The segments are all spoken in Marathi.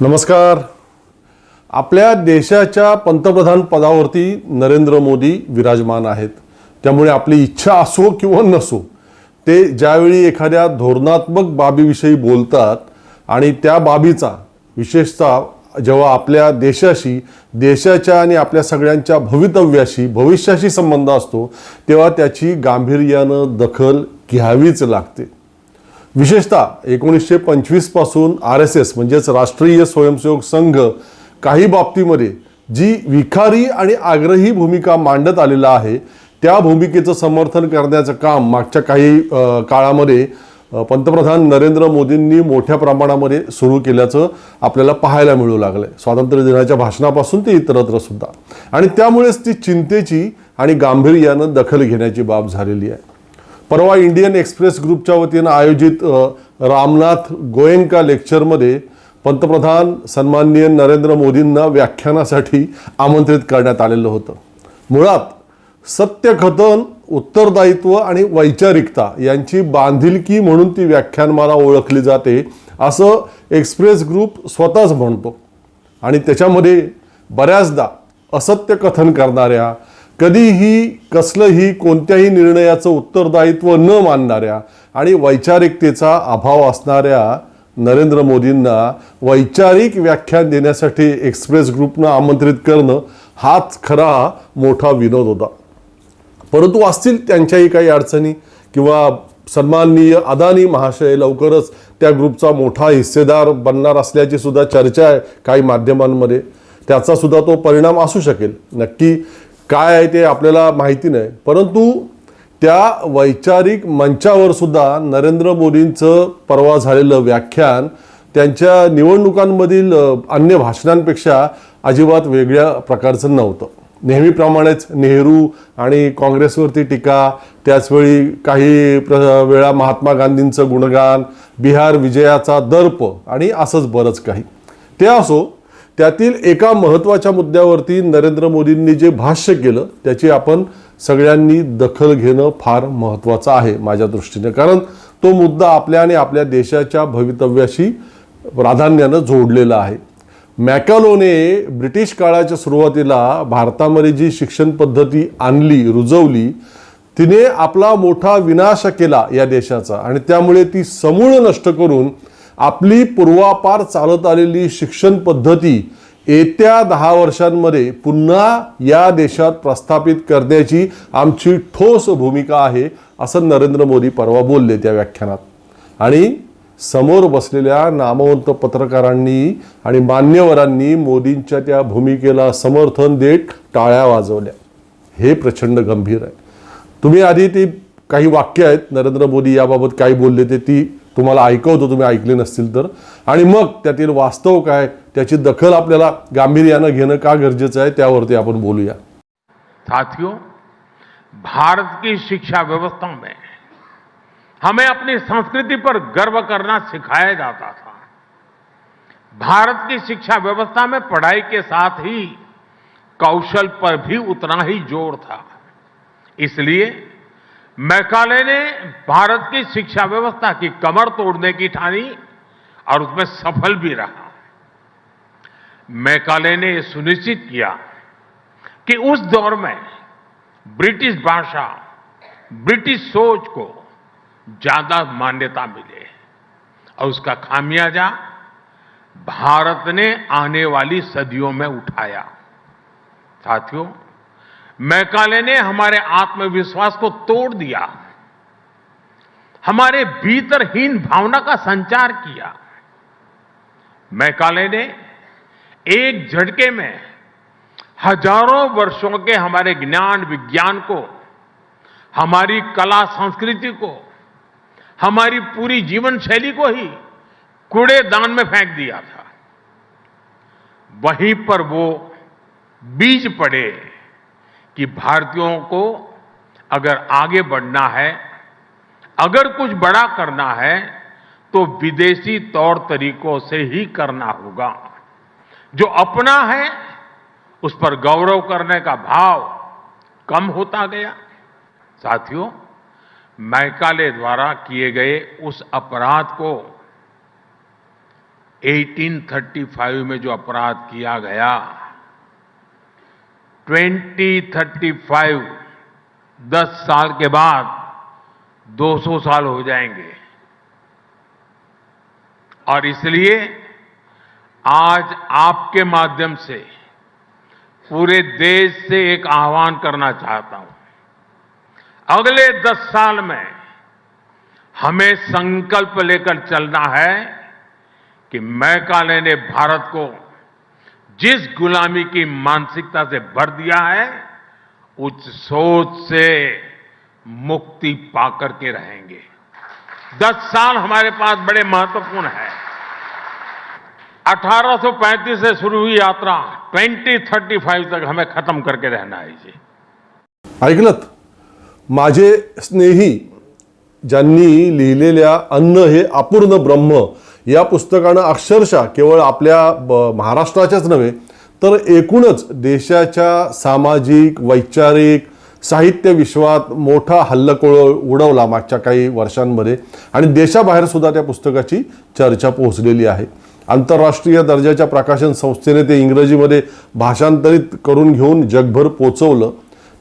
नमस्कार. आपल्या देशाच्या पंतप्रधान पदावरती नरेंद्र मोदी विराजमान आहेत. त्यामुळे आपली इच्छा असो किंवा नसो ते ज्यावेळी एखाद्या धोरणात्मक बाबीविषयी बोलतात आणि त्या बाबीचा विशेषतः जेव्हा आपल्या देशाशी देशाच्या आणि आपल्या सगळ्यांच्या भवितव्याशी भविष्याशी संबंध असतो तेव्हा त्याची गांभीर्यानं दखल घ्यावीच लागते. विशेषतः एकोणीसशे पंचवीसपासून आर एस एस म्हणजेच राष्ट्रीय स्वयंसेवक संघ काही बाबतीमध्ये जी विखारी आणि आग्रही भूमिका मांडत आलेला आहे त्या भूमिकेचं समर्थन करण्याचं काम मागच्या काही काळामध्ये पंतप्रधान नरेंद्र मोदींनी मोठ्या प्रमाणामध्ये सुरू केल्याचं आपल्याला पाहायला मिळू लागलंय. स्वातंत्र्य दिनाच्या भाषणापासून ते इतरत्र सुद्धा. आणि त्यामुळेच ती चिंतेची आणि गांभीर्यानं दखल घेण्याची बाब झालेली आहे. परवा इंडियन एक्सप्रेस ग्रुपच्या वतीनं आयोजित रामनाथ गोयंका लेक्चरमध्ये पंतप्रधान सन्माननीय नरेंद्र मोदींना व्याख्यानासाठी आमंत्रित करण्यात आलेलं होतं. मुळात सत्यकथन उत्तरदायित्व आणि वैचारिकता यांची बांधिलकी म्हणून ती व्याख्यानमाला ओळखली जाते असं एक्सप्रेस ग्रुप स्वतःच म्हणतो. आणि त्याच्यामध्ये बऱ्याचदा असत्य कथन करणाऱ्या कधीही कसलंही कोणत्याही निर्णयाचं उत्तरदायित्व न मानणाऱ्या आणि वैचारिकतेचा अभाव असणाऱ्या नरेंद्र मोदींना वैचारिक व्याख्यान देण्यासाठी एक्सप्रेस ग्रुपनं आमंत्रित करणं हाच खरा मोठा विनोद होता. परंतु असतील त्यांच्याही काही अडचणी किंवा सन्माननीय अदानी महाशय लवकरच त्या ग्रुपचा मोठा हिस्सेदार बनणार असल्याची सुद्धा चर्चा आहे काही माध्यमांमध्ये. त्याचा सुद्धा तो परिणाम असू शकेल. नक्की काय आहे ते आपल्याला माहिती नाही. परंतु त्या वैचारिक मंचावर सुद्धा नरेंद्र मोदींचं परवा झालेलं व्याख्यान त्यांच्या निवडणुकांमधील अन्य भाषणांपेक्षा अजिबात वेगळ्या प्रकारचं नव्हतं. नेहमीप्रमाणेच नेहरू आणि काँग्रेसवरती टीका त्याचवेळी काही प्र वेळा महात्मा गांधींचं गुणगान बिहार विजयाचा दर्प आणि असंच बरंच काही. ते असो त्यातील एका महत्त्वाच्या मुद्द्यावरती नरेंद्र मोदींनी जे भाष्य केलं त्याची आपण सगळ्यांनी दखल घेणं फार महत्त्वाचं आहे माझ्या दृष्टीने. कारण तो मुद्दा आपल्या आणि आपल्या देशाच्या भवितव्याशी प्राधान्यानं जोडलेला आहे. मॅकॅलोने ब्रिटिश काळाच्या सुरुवातीला भारतामध्ये जी शिक्षण पद्धती आणली रुजवली तिने आपला मोठा विनाश केला या देशाचा आणि त्यामुळे ती समूळ नष्ट करून आपली पूर्वापार चालत आलेली शिक्षण पद्धती येत्या दहा वर्षांमध्ये पुन्हा या देशात प्रस्थापित करण्याची आमची ठोस भूमिका आहे असं नरेंद्र मोदी परवा बोलले त्या व्याख्यानात. आणि समोर बसलेल्या नामवंत पत्रकारांनी आणि मान्यवरांनी मोदींच्या त्या भूमिकेला समर्थन देत टाळ्या वाजवल्या. हे प्रचंड गंभीर आहे. तुम्ही आधी ती काही वाक्य आहेत नरेंद्र मोदी याबाबत काय बोलले ते ती तुम्हाला ऐकवतो तुम्ही ऐकले नसतील तर. आणि मग त्यातील वास्तव काय? त्याची दखल आपल्याला गांभीर्यानं घेणं का गरजेचं आहे? त्यावरती आपण बोलूया. साथियों भारत की शिक्षा व्यवस्था में हमें अपनी संस्कृति पर गर्व करना सिखाया जाता था। भारत की शिक्षा व्यवस्था में पढ़ाई के साथ ही कौशल पर भी उतना ही जोर था। इसलिए मैकाले ने भारत की शिक्षा व्यवस्था की कमर तोड़ने की ठानी और उसमें सफल भी रहा। मैकाले ने यह सुनिश्चित किया कि उस दौर में ब्रिटिश भाषा, ब्रिटिश सोच को ज़्यादा मान्यता मिले और उसका खामियाजा भारत ने आने वाली सदियों में उठाया। साथियों मैकाले ने हमारे आत्मविश्वास को तोड़ दिया। हमारे भीतरहीन भावना का संचार किया। मैकाले ने एक झटके में हज़ारों वर्षों के हमारे ज्ञान विज्ञान को, हमारी कला संस्कृति को, हमारी पूरी जीवन शैली को ही कूड़ेदान में फेंक दिया था। वहीं पर वो बीज पड़े। कि भारतीयों को अगर आगे बढ़ना है, अगर कुछ बड़ा करना है तो विदेशी तौर तरीकों से ही करना होगा। जो अपना है, उस पर गौरव करने का भाव कम होता गया। साथियों, मैकाले द्वारा किए गए उस अपराध को 1835 में जो अपराध किया गया 2035 दस साल के बाद 200 साल हो जाएँगे। और इसलिए आज आपके माध्यम से पूरे देश से एक आह्वान करना चाहता हूँ। अगले दस साल में हमें संकल्प लेकर चलना है कि मैकाले ने भारत को जिस गुलामी की मानसिकता से भर दिया है, उस सोच से मुक्ति पाकर के रहेंगे। दस साल हमारे पास बड़े महत्वपूर्ण है। 1835 से शुरू हुई यात्रा 2035 तक हमें खत्म करके रहना है जी ऐकलत, माझे स्नेही ज्यांनी लिहिलेल्या अन्न हे अपूर्ण ब्रह्म या पुस्तकानं अक्षरशः केवळ आपल्या ब- महाराष्ट्राच्याच नव्हे तर एकूणच देशाच्या सामाजिक वैचारिक साहित्य विश्वात मोठा हल्लकोळ उडवला मागच्या काही वर्षांमध्ये. आणि देशाबाहेरसुद्धा त्या पुस्तकाची चर्चा पोहोचलेली आहे. आंतरराष्ट्रीय दर्जाच्या प्रकाशन संस्थेने ते इंग्रजीमध्ये भाषांतरित करून घेऊन जगभर पोचवलं.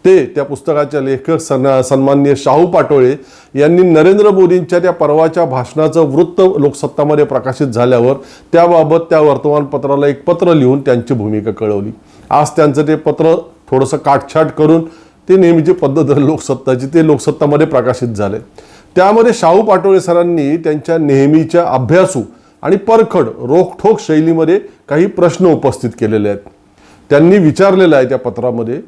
ते त्या पुस्तकाच्या लेखक सन सन्माननीय शाहू पाटोळे यांनी नरेंद्र मोदींच्या त्या परवाच्या भाषणाचं वृत्त लोकसत्तामध्ये प्रकाशित झाल्यावर त्याबाबत त्या वर्तमानपत्राला एक पत्र लिहून त्यांची भूमिका कळवली. आज त्यांचं ते पत्र थोडंसं काटछाट करून ते नेहमीची पद्धत लोकसत्ताची ते लोकसत्तामध्ये प्रकाशित झाले. त्यामध्ये शाहू पाटोळे सरांनी त्यांच्या नेहमीच्या अभ्यासू आणि परखड रोखठोक शैलीमध्ये काही प्रश्न उपस्थित केलेले आहेत. त्यांनी विचारलेलं आहे त्या पत्रामध्ये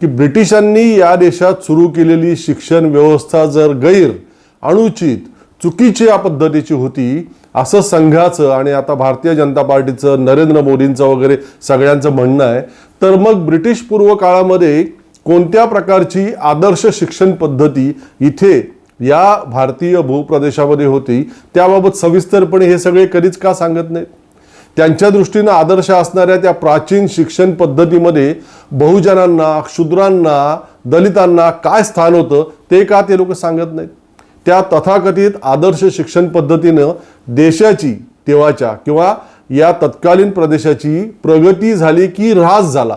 की ब्रिटिशांनी या देशात सुरू केलेली शिक्षण व्यवस्था जर गैर अनुचित चुकीची या पद्धतीची होती असं संघाचं आणि आता भारतीय जनता पार्टीचं नरेंद्र मोदींचं वगैरे सगळ्यांचं म्हणणं आहे तर मग ब्रिटिश पूर्व काळामध्ये कोणत्या प्रकारची आदर्श शिक्षण पद्धती इथे या भारतीय भूप्रदेशामध्ये होती त्याबाबत सविस्तरपणे हे सगळे कधीच का सांगत नाहीत? त्यांच्या दृष्टीनं आदर्श असणाऱ्या त्या प्राचीन शिक्षण पद्धतीमध्ये बहुजनांना क्षुद्रांना दलितांना काय स्थान होतं ते का ते लोक सांगत नाहीत? त्या तथाकथित आदर्श शिक्षण पद्धतीनं देशाची तेव्हाच्या किंवा या तत्कालीन प्रदेशाची प्रगती झाली की ऱ्हास झाला.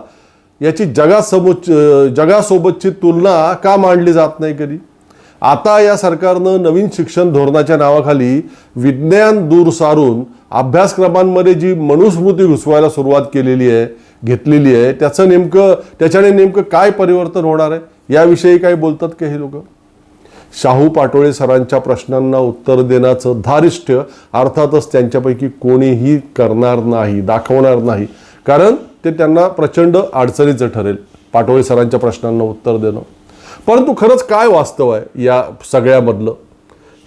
याची जगासमोर जगासोबतची तुलना का मांडली जात नाही कधी? आता या सरकारनं नवीन शिक्षण धोरणाच्या नावाखाली विज्ञान दूर सारून अभ्यासक्रमांमध्ये जी मनुस्मृती घुसवायला सुरुवात केलेली आहे घेतलेली आहे त्याचं नेमकं त्याच्याने नेमकं काय परिवर्तन होणार आहे? याविषयी काय बोलतात का हे लोक? शाहू पाटोळे सरांच्या प्रश्नांना उत्तर देण्याचं धारिष्ट्य अर्थातच त्यांच्यापैकी कोणीही करणार नाही दाखवणार नाही. कारण ते त्यांना प्रचंड अडचणीचं ठरेल. पाटोळे सरांच्या प्रश्नांना उत्तर देणं. परंतु खरंच काय वास्तव आहे या सगळ्यामधलं?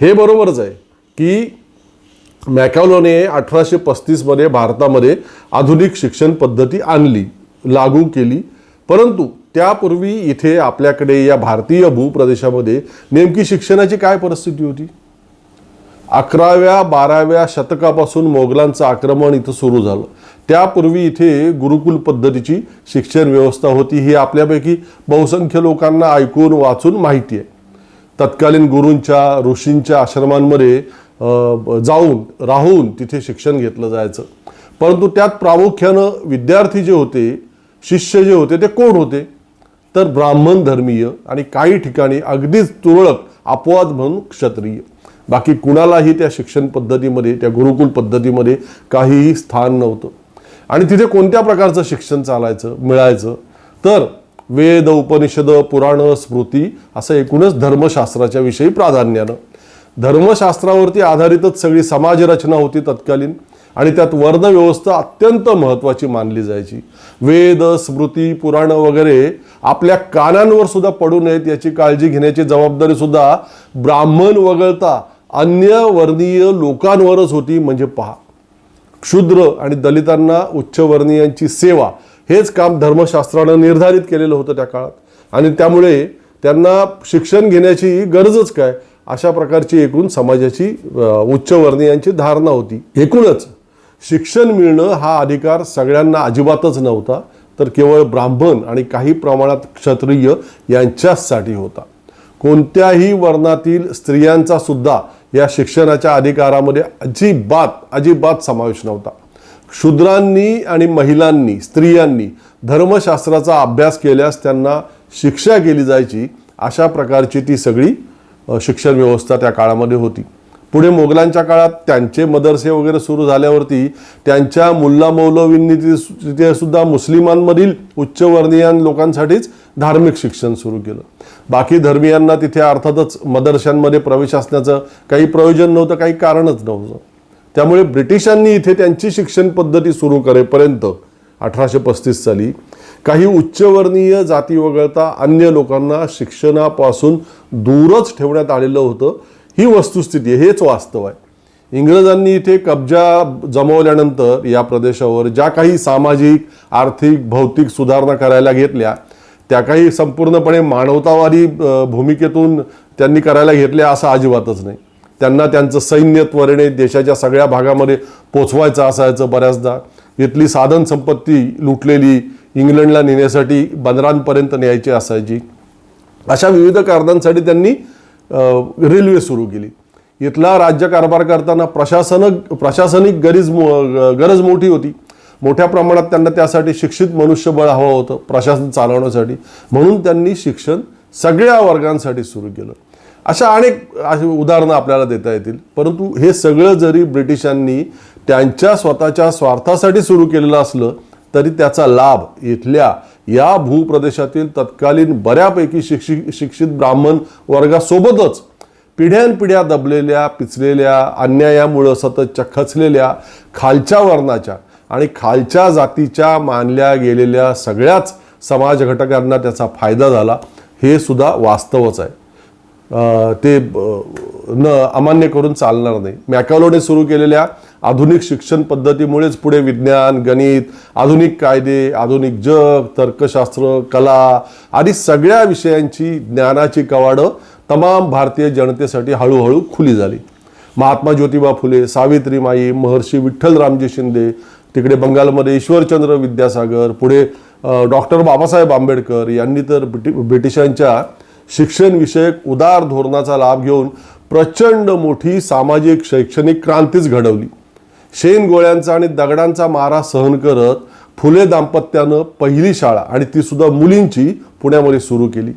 हे बरोबरच आहे की मॅकॅलोने अठराशे पस्तीसमध्ये भारतामध्ये आधुनिक शिक्षण पद्धती आणली लागू केली. परंतु त्यापूर्वी इथे आपल्याकडे या भारतीय भूप्रदेशामध्ये नेमकी शिक्षणाची काय परिस्थिती होती? अकराव्या बाराव्या शतकापासून मोगलांचं आक्रमण इथं सुरू झालं. त्यापूर्वी इथे गुरुकुल पद्धतीची शिक्षण व्यवस्था होती. ही आपल्यापैकी बहुसंख्य लोकांना ऐकून वाचून माहिती आहे. तत्कालीन गुरूंच्या ऋषींच्या आश्रमांमध्ये जाऊन राहून तिथे शिक्षण घेतलं जायचं. परंतु त्यात प्रामुख्यानं विद्यार्थी जे होते शिष्य जे होते ते कोण होते? तर ब्राह्मण धर्मीय आणि काही ठिकाणी अगदीच तुरळक अपवाद म्हणून क्षत्रिय. बाकी कुणालाही त्या शिक्षण पद्धतीमध्ये त्या गुरुकुल पद्धतीमध्ये काहीही स्थान नव्हतं. आणि तिथे कोणत्या प्रकारचं शिक्षण चालायचं मिळायचं? तर वेद उपनिषद पुराण स्मृती असं एकूणच धर्मशास्त्राच्या विषयी प्राधान्यानं. धर्मशास्त्रावरती आधारितच सगळी समाजरचना होती तत्कालीन आणि त्यात वर्णव्यवस्था अत्यंत महत्त्वाची मानली जायची. वेद स्मृती पुराण वगैरे आपल्या कानांवर सुद्धा पडू नयेत याची काळजी घेण्याची जबाबदारी सुद्धा ब्राह्मण वगळता अन्य वर्णीय लोकांवरच होती म्हणजे पहा. क्षुद्र आणि दलितांना उच्चवर्णीयांची सेवा हेच काम धर्मशास्त्रानं निर्धारित केलेलं होतं त्या काळात. आणि त्यामुळे त्यांना शिक्षण घेण्याची गरजच काय? अशा प्रकारची एकूण समाजाची उच्चवर्णीयांची धारणा होती. एकूणच शिक्षण मिळणं हा अधिकार सगळ्यांना अजिबातच नव्हता तर केवळ ब्राह्मण आणि काही प्रमाणात क्षत्रिय यांच्याचसाठी होता. कोणत्याही वर्णातील स्त्रियांचा सुद्धा या शिक्षणाच्या अधिकारामध्ये अजिबात अजिबात समावेश नव्हता. शूद्रांनी आणि महिलांनी स्त्रियांनी धर्मशास्त्राचा अभ्यास केल्यास त्यांना शिक्षा केली जायची अशा प्रकारची ती सगळी शिक्षण व्यवस्था त्या काळामध्ये होती. पुढे मोगलांच्या काळात त्यांचे मदरसे वगैरे सुरू झाल्यावरती त्यांच्या मुल्ला मौलवींनी ती- तिथे सुद्धा मुस्लिमांमधील उच्चवर्णीय लोकांसाठीच धार्मिक शिक्षण सुरू केलं. बाकी धर्मियांना तिथे अर्थातच मदरशांमध्ये प्रवेश असण्याचं काही प्रयोजन नव्हतं काही कारणच नव्हतं. त्यामुळे ब्रिटिशांनी इथे त्यांची शिक्षण पद्धती सुरू करेपर्यंत अठराशे पस्तीस साली काही उच्चवर्णीय जाती वगळता अन्य लोकांना शिक्षणापासून दूरच ठेवण्यात आलेलं होतं. ही वस्तुस्थिती आहे हेच वास्तव आहे. इंग्रजांनी इथे कब्जा जमवल्यानंतर या प्रदेशावर ज्या काही सामाजिक आर्थिक भौतिक सुधारणा करायला घेतल्या त्या काही संपूर्णपणे मानवतावादी भूमिकेतून त्यांनी करायला घेतल्या असं अजिबातच नाही. त्यांना त्यांचं सैन्य त्वरेने देशाच्या सगळ्या भागामध्ये पोचवायचं असायचं बऱ्याचदा. इथली साधन संपत्ती लुटलेली इंग्लंडला नेण्यासाठी बंदरांपर्यंत न्यायची असायची. अशा विविध कारणांसाठी त्यांनी रेल्वे सुरू केली. इथला राज्यकारभार करताना प्रशासन प्रशासनिक गरीज मो- गरज मोठी होती. मोठ्या प्रमाणात त्यांना त्यासाठी शिक्षित मनुष्यबळ हवं होतं प्रशासन चालवण्यासाठी. म्हणून त्यांनी शिक्षण सगळ्या वर्गांसाठी सुरू केलं. अशा अनेक अशी उदाहरणं आपल्याला देता येतील. परंतु हे सगळं जरी ब्रिटिशांनी त्यांच्या स्वतःच्या स्वार्थासाठी सुरू केलेलं असलं तरी त्याचा लाभ इथल्या या भूप्रदेशातील तत्कालीन बऱ्यापैकी शिक्षित शिक्षित ब्राह्मण वर्गासोबतच पिढ्यानपिढ्या दबलेल्या पिचलेल्या अन्यायामुळं सततच्या खचलेल्या खालच्या वर्णाच्या आणि खालच्या जातीच्या मानल्या गेलेल्या सगळ्याच समाज घटकांना त्याचा फायदा झाला. हे सुद्धा वास्तवच आहे. ते न अमान्य करून चालणार नाही. मॅकॅलोने सुरू केलेल्या आधुनिक शिक्षण पद्धतीमुळेच पुढे विज्ञान गणित आधुनिक कायदे आधुनिक जग तर्कशास्त्र कला आणि सगळ्या विषयांची ज्ञानाची कवाडं तमाम भारतीय जनतेसाठी हळूहळू खुली झाली. महात्मा ज्योतिबा फुले सावित्रीमाई महर्षी विठ्ठलरामजी शिंदे तिकडे बंगालमध्ये ईश्वरचंद्र विद्यासागर पुढे डॉक्टर बाबासाहेब आंबेडकर यांनी तर ब्रिटि ब्रिटिशांच्या शिक्षणविषयक उदार धोरणाचा लाभ घेऊन प्रचंड मोठी सामाजिक शैक्षणिक क्रांतीच घडवली. शेण गोळ्यांचा आणि दगडांचा मारा सहन करत फुले दाम्पत्यानं पहिली शाळा आणि ती सुद्धा मुलींची पुण्यामध्ये सुरू केली.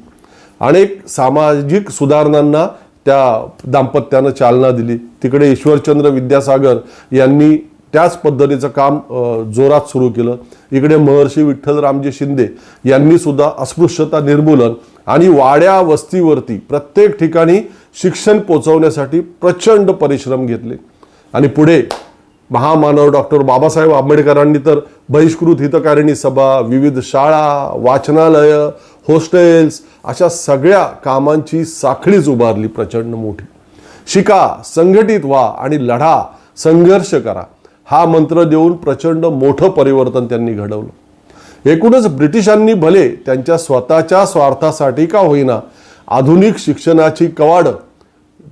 अनेक सामाजिक सुधारणांना त्या दाम्पत्यानं चालना दिली. तिकडे ईश्वरचंद्र विद्यासागर यांनी त्याच पद्धतीचं काम जोरात सुरू केलं. इकडे महर्षी विठ्ठल रामजी शिंदे यांनी सुद्धा अस्पृश्यता निर्मूलन आणि वाड्या वस्तीवरती प्रत्येक ठिकाणी शिक्षण पोचवण्यासाठी प्रचंड परिश्रम घेतले. आणि पुढे महामानव डॉक्टर बाबासाहेब आंबेडकरांनी तर बहिष्कृत हितकारिणी सभा विविध शाळा वाचनालय हॉस्टेल्स अशा सगळ्या कामांची साखळीच उभारली प्रचंड मोठी. शिका संघटित व्हा आणि लढा संघर्ष करा. हा मंत्र देऊन प्रचंड मोठं परिवर्तन त्यांनी घडवलं. एकूणच ब्रिटिशांनी भले त्यांच्या स्वतःच्या स्वार्थासाठी का होईना आधुनिक शिक्षणाची कवाडं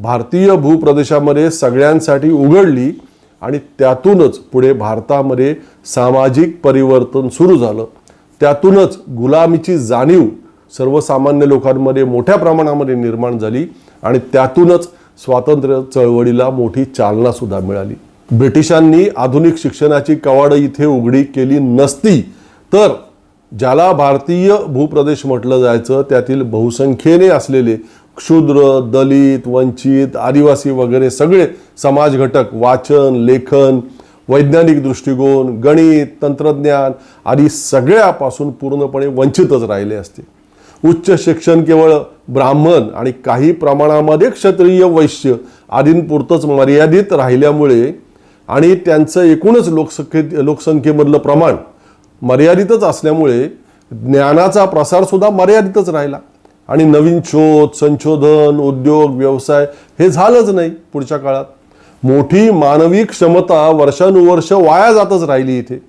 भारतीय भूप्रदेशामध्ये सगळ्यांसाठी उघडली आणि त्यातूनच पुढे भारतामध्ये सामाजिक परिवर्तन सुरू झालं. त्यातूनच गुलामीची जाणीव सर्वसामान्य लोकांमध्ये मोठ्या प्रमाणामध्ये निर्माण झाली आणि त्यातूनच स्वातंत्र्य चळवळीला मोठी चालनासुद्धा मिळाली. ब्रिटिशांनी आधुनिक शिक्षणाची कवाडं इथे उघडी केली नसती तर ज्याला भारतीय भूप्रदेश म्हटलं जायचं त्यातील बहुसंख्येने असलेले क्षुद्र दलित वंचित आदिवासी वगैरे सगळे समाज घटक वाचन लेखन वैज्ञानिक दृष्टिकोन गणित तंत्रज्ञान आदी सगळ्यापासून पूर्णपणे वंचितच राहिले असते. उच्च शिक्षण केवळ ब्राह्मण आणि काही प्रमाणामध्ये क्षत्रिय वैश्य आदींपुरतंच मर्यादित राहिल्यामुळे आणि त्यांचं एकूणच लोकसंख्ये लोकसंख्येमधलं प्रमाण मर्यादितच असल्यामुळे ज्ञानाचा प्रसारसुद्धा मर्यादितच राहिला. आणि नवीन शोध संशोधन उद्योग व्यवसाय हे झालंच नाही पुढच्या काळात. मोठी मानवी क्षमता वर्षानुवर्ष वाया जातच राहिली इथे.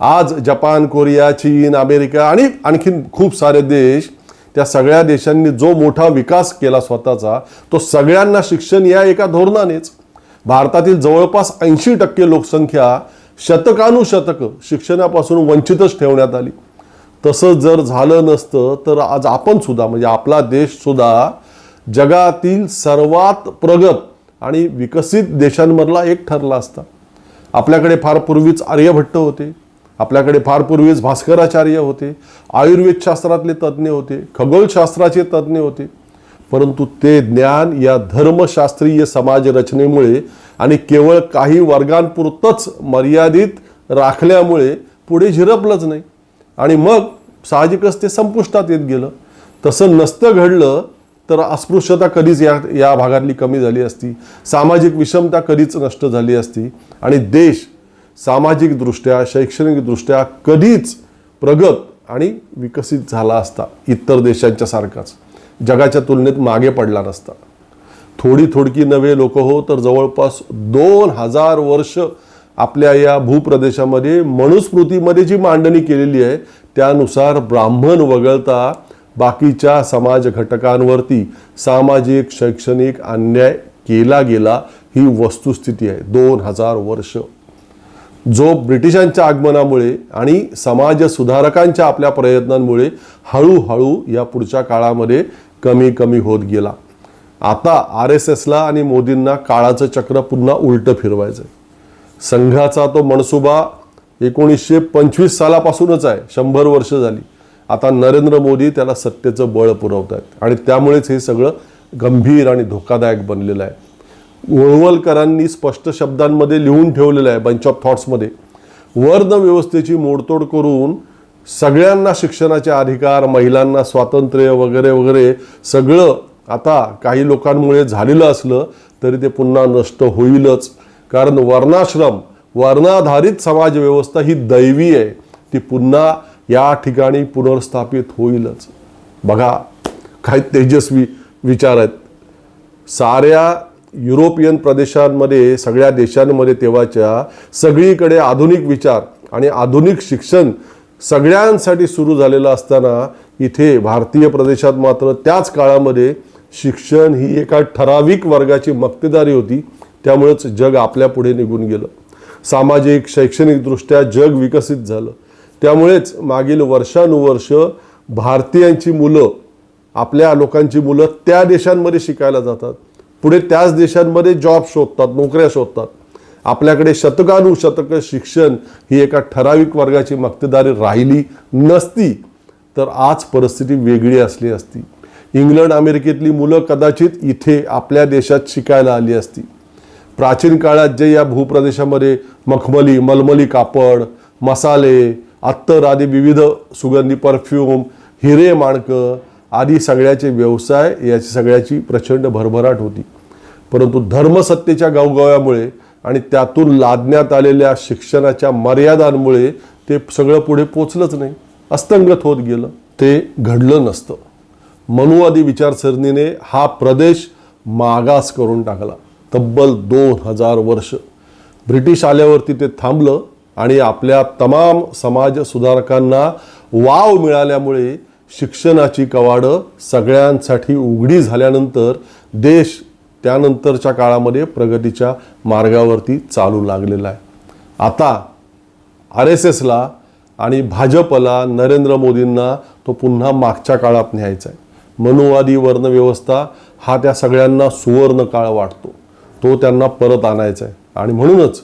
आज जपान कोरिया चीन अमेरिका आणि आणखीन खूप सारे देश त्या सगळ्या देशांनी जो मोठा विकास केला स्वतःचा तो सगळ्यांना शिक्षण या एका धोरणानेच. भारतातील जवळपास ऐंशी टक्के लोकसंख्या शतकानुशतक शिक्षणापासून वंचितच ठेवण्यात आली. तसं जर झालं नसतं तर आज आपण सुद्धा म्हणजे आपला देशसुद्धा जगातील सर्वात प्रगत आणि विकसित देशांमधला एक ठरला असता. आपल्याकडे फार पूर्वीच आर्यभट्ट होते आपल्याकडे फार पूर्वीच भास्कराचार्य होते आयुर्वेदशास्त्रातले तज्ज्ञ होते खगोलशास्त्राचे तज्ज्ञ होते. परंतु ते ज्ञान या धर्मशास्त्रीय समाज रचनेमुळे आणि केवळ काही वर्गांपुरतंच मर्यादित राखल्यामुळे पुढे झिरपलंच नाही. आणि मग साहजिकच ते संपुष्टात येत गेलं. तसं नसतं घडलं तर अस्पृश्यता कधीच या या भागातली कमी झाली असती. सामाजिक विषमता कधीच नष्ट झाली असती. आणि देश सामाजिकदृष्ट्या शैक्षणिकदृष्ट्या कधीच प्रगत आणि विकसित झाला असता. इतर देशांच्या सारखाच. जगाच्या तुलनेत मागे पडला नसता थोडी थोडकी नवे लोक हो तर जवळपास दोन हजार वर्ष आपल्या या भूप्रदेशामध्ये मनुस्मृतीमध्ये जी मांडणी केलेली आहे त्यानुसार ब्राह्मण वगळता बाकीच्या समाज घटकांवरती सामाजिक शैक्षणिक अन्याय केला गेला ही वस्तुस्थिती आहे. दोन हजार वर्ष जो ब्रिटिशांच्या आगमनामुळे आणि समाज सुधारकांच्या आपल्या प्रयत्नांमुळे हळूहळू या पुढच्या काळामध्ये कमी कमी होत गेला. आता आर एस एसला आणि मोदींना काळाचं चक्र पुन्हा उलटं फिरवायचं आहे संघाचा तो मनसुबा एकोणीसशे पंचवीस सालापासूनच आहे शंभर वर्ष झाली. आता नरेंद्र मोदी त्याला सत्तेचं बळ पुरवत आहेत आणि त्यामुळेच हे सगळं गंभीर आणि धोकादायक बनलेलं आहे. वळवलकरांनी स्पष्ट शब्दांमध्ये लिहून ठेवलेलं आहे बंच ऑफ थॉट्समध्ये वर्ण व्यवस्थेची मोडतोड करून सगळ्यांना शिक्षणाचे अधिकार महिलांना स्वातंत्र्य वगैरे वगैरे सगळं आता काही लोकांमुळे झालेलं असलं तरी ते पुन्हा नष्ट होईलच. कारण वर्णाश्रम वर्णाधारित समाजव्यवस्था ही दैवी आहे. ती पुन्हा या ठिकाणी पुनर्स्थापित होईलच. बघा काय तेजस्वी विचार आहेत. साऱ्या युरोपियन प्रदेशांमध्ये सगळ्या देशांमध्ये तेव्हाच्या सगळीकडे आधुनिक विचार आणि आधुनिक शिक्षण सगळ्यांसाठी सुरू झालेलं असताना इथे भारतीय प्रदेशात मात्र त्याच काळामध्ये शिक्षण ही एका ठराविक वर्गाची मक्तेदारी होती. त्यामुळेच जग आपल्या पुढे निघून गेलं. सामाजिक शैक्षणिकदृष्ट्या जग विकसित झालं. त्यामुळेच मागील वर्षानुवर्ष भारतीयांची मुलं आपल्या लोकांची मुलं त्या देशांमध्ये शिकायला जातात. पुढे त्याच देशांमध्ये जॉब शोधतात नोकऱ्या शोधतात. आपल्याकडे शतकानुशतक शिक्षण ही एका ठराविक वर्गाची मक्तेदारी राहिली नसती तर आज परिस्थिती वेगळी असली असती. इंग्लंड अमेरिकेतली मुलं कदाचित इथे आपल्या देशात शिकायला आली असती. प्राचीन काळात जे या भूप्रदेशामध्ये मखमली मलमली कापड मसाले अत्तर आदी विविध सुगंधी परफ्यूम हिरे माणकं आदी सगळ्याचे व्यवसाय याची सगळ्याची प्रचंड भरभराट होती. परंतु धर्मसत्तेच्या गावगाव्यामुळे आणि त्यातून लादण्यात आलेल्या शिक्षणाच्या मर्यादांमुळे ते सगळं पुढे पोचलंच नाही. अस्तंगत होत गेलं. ते घडलं नसतं. मनुवादी विचारसरणीने हा प्रदेश मागास करून टाकला. तब्बल दोन हजार वर्ष. ब्रिटिश आल्यावरती ते थांबलं आणि आपल्या तमाम समाज सुधारकांना वाव मिळाल्यामुळे शिक्षणाची कवाडं सगळ्यांसाठी उघडी झाल्यानंतर देश त्यानंतरच्या काळामध्ये प्रगतीच्या मार्गावरती चालू लागलेला आहे. आता आर एस एसला आणि भाजपला नरेंद्र मोदींना तो पुन्हा मागच्या काळात न्यायचा आहे. मनुवादी वर्णव्यवस्था हा त्या सगळ्यांना सुवर्ण काळ वाटतो. तो त्यांना परत आणायचा आहे. आणि म्हणूनच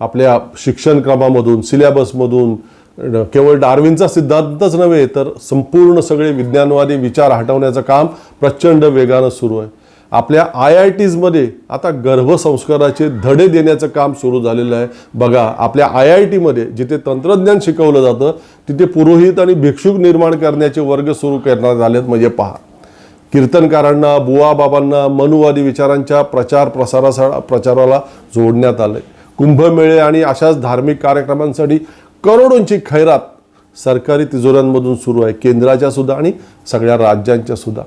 आपल्या शिक्षणक्रमामधून सिलेबसमधून केवळ डार्विनचा सिद्धांतच नव्हे तर संपूर्ण सगळे विज्ञानवादी विचार हटवण्याचं काम प्रचंड वेगानं सुरू आहे. आपल्या आय आय टीजमध्ये आता गर्भसंस्काराचे धडे देण्याचं काम सुरू झालेलं आहे. बघा आपल्या आय आय टीमध्ये जिथे तंत्रज्ञान शिकवलं जातं तिथे पुरोहित आणि भिक्षुक निर्माण करण्याचे वर्ग सुरू करण्यात आलेत म्हणजे पहा. कीर्तनकारांना बुवा बाबांना मनुवादी विचारांच्या प्रचार प्रसारासा प्रचाराला जोडण्यात आलंय. कुंभमेळे आणि अशाच धार्मिक कार्यक्रमांसाठी करोडोंची खैरात सरकारी तिजोऱ्यांमधून सुरू आहे केंद्राच्या सुद्धा आणि सगळ्या राज्यांच्या सुद्धा.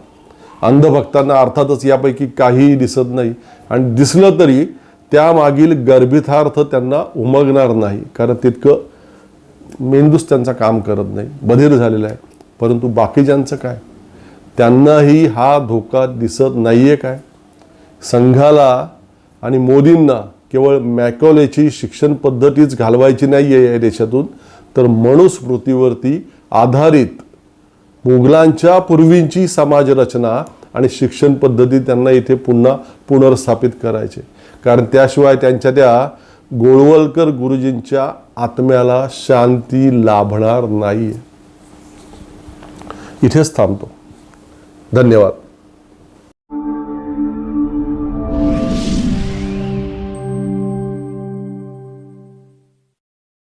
अंधभक्तांना अर्थातच यापैकी काहीही दिसत नाही. आणि दिसलं तरी त्यामागील गर्भितार्थ त्यांना उमगणार नाही. कारण तितकं मेंदूच त्यांचा काम करत नाही. बधीर झालेला आहे. परंतु बाकीच्यांचं काय? त्यांनाही हा धोका दिसत नाही आहे काय? संघाला आणि मोदींना केवळ मॅकॉलेची शिक्षण पद्धतीच घालवायची नाही आहे या देशातून तर मनुस्मृतीवरती आधारित मुघलांच्या पूर्वींची समाजरचना आणि शिक्षण पद्धती त्यांना इथे पुन्हा पुनर्स्थापित करायचे. कारण त्याशिवाय त्यांच्या त्या गोळवलकर गुरुजींच्या आत्म्याला शांती लाभणार नाही इथेच थांबतो. धन्यवाद.